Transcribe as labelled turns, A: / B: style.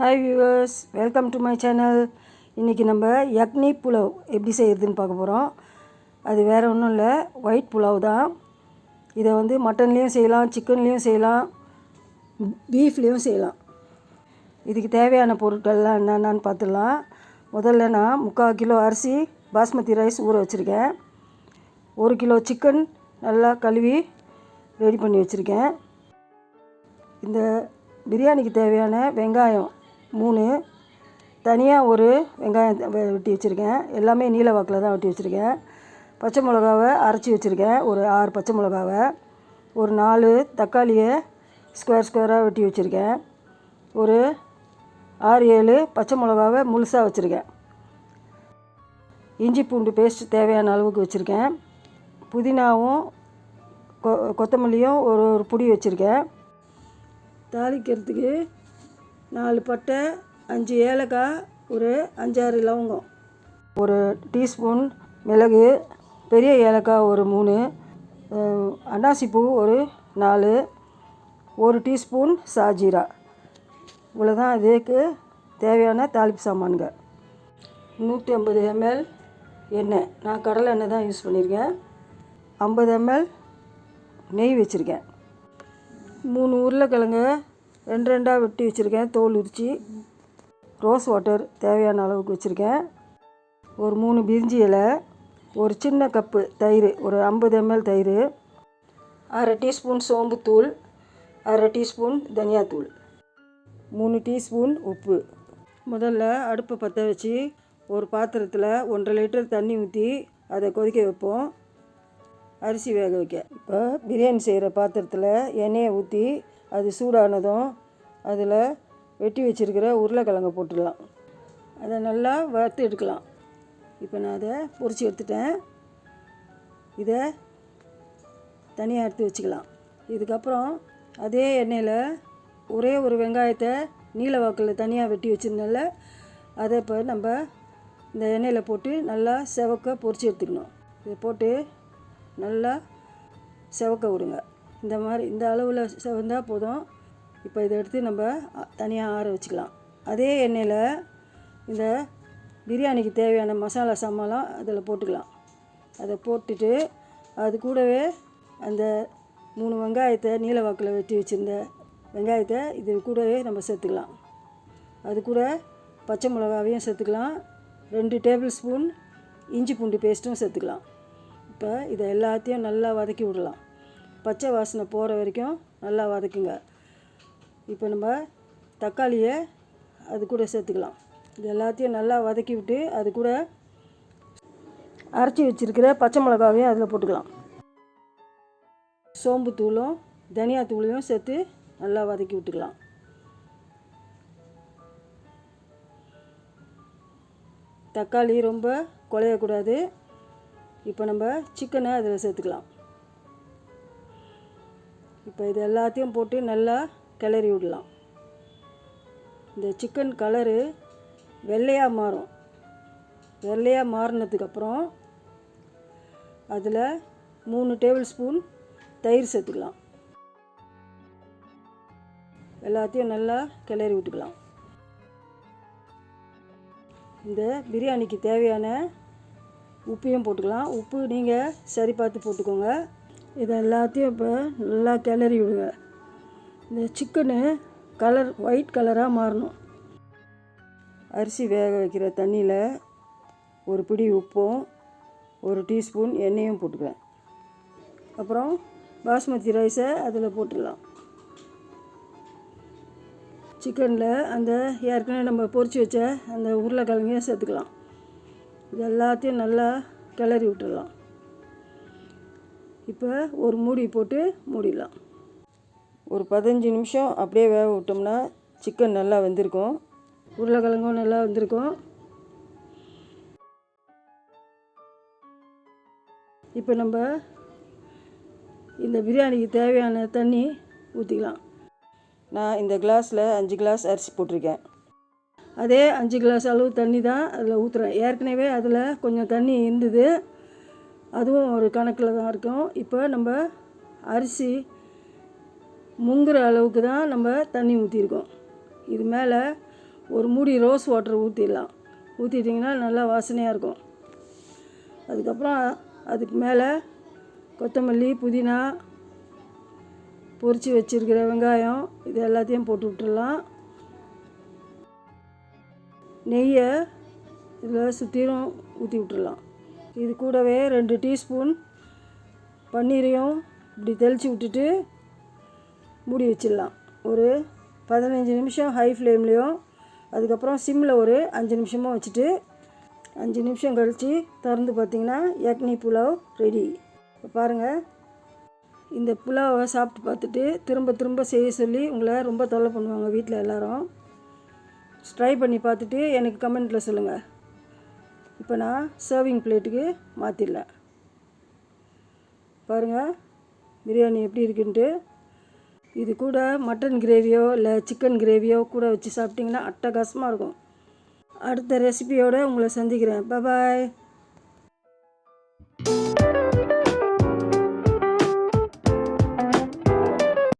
A: Hi viewers welcome to my channel இன்றைக்கி நம்ம யக்னி புலாவ் எப்படி செய்கிறதுன்னு பார்க்க போகிறோம் அது வேறு ஒன்றும் இல்லை. ஒயிட் புலாவ் தான். இதை வந்து மட்டன்லேயும் செய்யலாம் சிக்கன்லேயும் செய்யலாம் பீஃப்லேயும் செய்யலாம். இதுக்கு தேவையான பொருட்கள்லாம் என்னென்னு பார்த்துடலாம். முதல்ல நான் முக்கால் கிலோ அரிசி பாஸ்மதி ரைஸ் ஊற வச்சுருக்கேன். ஒரு கிலோ சிக்கன் நல்லா கழுவி ரெடி பண்ணி வச்சுருக்கேன். இந்த பிரியாணிக்கு தேவையான வெங்காயம் மூணு. தனியாக ஒரு வெங்காயம் வெட்டி வச்சுருக்கேன். எல்லாமே நீல வாக்கில் தான் வெட்டி வச்சுருக்கேன். பச்சை மிளகாவை அரைச்சி வச்சுருக்கேன். ஒரு ஆறு பச்சை மிளகாவை. ஒரு நாலு தக்காளியை ஸ்கொயர் ஸ்கொயராக வெட்டி வச்சுருக்கேன். ஒரு ஆறு ஏழு பச்சை மிளகாவை முழுசாக வச்சுருக்கேன். இஞ்சி பூண்டு பேஸ்ட் தேவையான அளவுக்கு வச்சுருக்கேன். புதினாவும் கொ கொத்தமல்லியும் ஒரு ஒரு புடி வச்சுருக்கேன். தாளிக்கிறதுக்கு நாலு பட்டை அஞ்சு ஏலக்காய் ஒரு அஞ்சாறு லவங்கம். ஒரு டீஸ்பூன் மிளகு பெரிய ஏலக்காய் ஒரு மூணு அன்னாசிப்பூ ஒரு நாலு ஒரு டீஸ்பூன் சாஜீரா. இவ்வளோதான் இதுக்கு தேவையான தாளிப்பு சாமான்கள். நூற்றி ஐம்பது எம்எல் எண்ணெய். நான் கடலை எண்ணெய் தான் யூஸ் பண்ணியிருக்கேன். ஐம்பது எம்எல் நெய் வச்சுருக்கேன். மூணு உருளைக்கிழங்கு ரெண்டு ரெண்டாக வெட்டி வச்சுருக்கேன். தோல் உரித்து ரோஸ் வாட்டர் தேவையான அளவுக்கு வச்சுருக்கேன். ஒரு மூணு பிரிஞ்சி இலை ஒரு சின்ன கப்பு தயிர் ஒரு ஐம்பது எம்எல் தயிர் அரை டீஸ்பூன் சோம்புத்தூள் அரை டீஸ்பூன் தனியாத்தூள் மூணு டீஸ்பூன் உப்பு. முதல்ல அடுப்பை பற்ற வச்சு ஒரு பாத்திரத்தில் ஒன்றரை லிட்டர் தண்ணி ஊற்றி அதை கொதிக்க வைப்போம். அரிசி வேக வைக்க. இப்போ பிரியாணி செய்கிற பாத்திரத்தில் எண்ணெயை ஊற்றி அது சூடானதும் அதில் வெட்டி வச்சுருக்கிற உருளைக்கிழங்க போட்டுடலாம். அதை நல்லா வறுத்து எடுக்கலாம். இப்போ நான் அதை பொரிச்சு எடுத்துட்டேன். இதை தனியாக எடுத்து வச்சுக்கலாம். இதுக்கப்புறம் அதே எண்ணெயில் ஒரே ஒரு வெங்காயத்தை நீல வாக்கில் தனியாக வெட்டி வச்சுருந்தால அதை இப்போ நம்ம இந்த எண்ணெயில் போட்டு நல்லா செவக்க பொரிச்சு எடுத்துக்கணும். இதை போட்டு நல்லா செவக்க விடுங்க. இந்த மாதிரி இந்த அளவில் செவந்தால் போதும். இப்போ இதை எடுத்து நம்ம தனியாக ஆற வச்சுக்கலாம். அதே எண்ணெயில் இந்த பிரியாணிக்கு தேவையான மசாலா சாமான்லாம் அதில் போட்டுக்கலாம். அதை போட்டுட்டு அது கூடவே அந்த மூணு வெங்காயத்தை நீல வாக்கில் வெட்டி வச்சுருந்த வெங்காயத்தை இது கூடவே நம்ம சேர்த்துக்கலாம். அது கூட பச்சை மிளகாவையும் சேர்த்துக்கலாம். ரெண்டு டேபிள் ஸ்பூன் இஞ்சி பூண்டு பேஸ்ட்டும் சேர்த்துக்கலாம். இப்போ இதை எல்லாத்தையும் நல்லா வதக்கி விடலாம். பச்சை வாசனை போகிற வரைக்கும் நல்லா வதக்குங்க. இப்போ நம்ம தக்காளியை அது கூட சேர்த்துக்கலாம். இது எல்லாத்தையும் நல்லா வதக்கி விட்டு அது கூட அரைச்சி வச்சிருக்கிற பச்சை மிளகாவையும் அதில் போட்டுக்கலாம். சோம்பு தூளும் தனியா தூளையும் சேர்த்து நல்லா வதக்கி விட்டுக்கலாம். தக்காளி ரொம்ப குழையக்கூடாது. இப்போ நம்ம சிக்கனை அதில் சேர்த்துக்கலாம். இப்போ இது எல்லாத்தையும் போட்டு நல்லா கிளறி விடலாம். இந்த சிக்கன் கலரு வெள்ளையாக மாறும். வெள்ளையாக மாறினதுக்கப்புறம் அதில் மூணு டேபிள் ஸ்பூன் தயிர் சேர்த்துக்கலாம். எல்லாத்தையும் நல்லா கிளறி விட்டுக்கலாம். இந்த பிரியாணிக்கு தேவையான உப்பையும் போட்டுக்கலாம். உப்பு நீங்கள் சரி பார்த்து போட்டுக்கோங்க. இது எல்லாத்தையும் இப்போ நல்லா கிளறி விடுங்க. இந்த சிக்கனு கலர் ஒயிட் கலராக மாறணும். அரிசி வேக வைக்கிற தண்ணியில் ஒரு பிடி உப்பும் ஒரு டீஸ்பூன் எண்ணெயும் போட்டுக்குவேன் அப்புறம் பாஸ்மதி ரைஸை அதில் போட்டுடலாம். சிக்கனில் அந்த ஏற்கனவே நம்ம பொறிச்சு வச்ச அந்த உருளைக்கிழங்கையும் சேர்த்துக்கலாம். இது எல்லாத்தையும் நல்லா கிளறி விட்டுடலாம். இப்போ ஒரு மூடி போட்டு மூடிடலாம். ஒரு பதினஞ்சு நிமிஷம் அப்படியே வேக விட்டோம்னா சிக்கன் நல்லா வெந்திருக்கும். உருளைக்கிழங்கும் நல்லா வெந்திருக்கும். இப்போ நம்ம இந்த பிரியாணிக்கு தேவையான தண்ணி ஊற்றிக்கலாம் நான் இந்த கிளாஸில் அஞ்சு கிளாஸ் அரிசி போட்டிருக்கேன். அதே அஞ்சு கிளாஸ் அளவு தண்ணி தான் அதில் ஊற்றுறேன் ஏற்கனவே அதில் கொஞ்சம் தண்ணி இருந்தது. அதுவும் ஒரு கணக்கில் தான் இருக்கும். இப்போ நம்ம அரிசி முங்குற அளவுக்கு தான் நம்ம தண்ணி ஊற்றிருக்கோம் இது மேலே ஒரு மூடி ரோஸ் வாட்டர் ஊற்றிடலாம் ஊற்றிட்டிங்கன்னா நல்லா வாசனையாக இருக்கும். அதுக்கப்புறம் அதுக்கு மேலே கொத்தமல்லி புதினா பொரித்து வச்சுருக்கிற வெங்காயம் இது எல்லாத்தையும் போட்டு விட்டுடலாம். நெய்யை இதில் சுற்றிலும் ஊற்றி விட்டுடலாம். இது கூடவே ரெண்டு டீஸ்பூன் பன்னீரையும் இப்படி தெளித்து விட்டுட்டு மூடி வச்சிடலாம். ஒரு பதினஞ்சு நிமிஷம் ஹை ஃப்ளேம்லேயும் அதுக்கப்புறம் சிம்மில் ஒரு அஞ்சு நிமிஷமும் வச்சுட்டு அஞ்சு நிமிஷம் கழித்து திறந்து பார்த்தீங்கன்னா யக்னி புலாவ் ரெடி இப்போ பாருங்கள் இந்த புலாவை சாப்பிட்டு பார்த்துட்டு திரும்ப திரும்ப செய்ய சொல்லி உங்களை ரொம்ப தொல்லை பண்ணுவாங்க வீட்டில் எல்லோரும். ட்ரை பண்ணி பார்த்துட்டு எனக்கு கமெண்ட்டில் சொல்லுங்கள் இப்போ நான் சர்விங் பிளேட்டுக்கு மாற்றிடலாம் பாருங்கள் பிரியாணி எப்படி இருக்குன்ட்டு. இது கூட மட்டன் கிரேவியோ இல்லை சிக்கன் கிரேவியோ கூட வச்சு சாப்பிட்டிங்கன்னா அட்டகாசமாக இருக்கும். அடுத்த ரெசிபியோடு உங்களை சந்திக்கிறேன். பாய்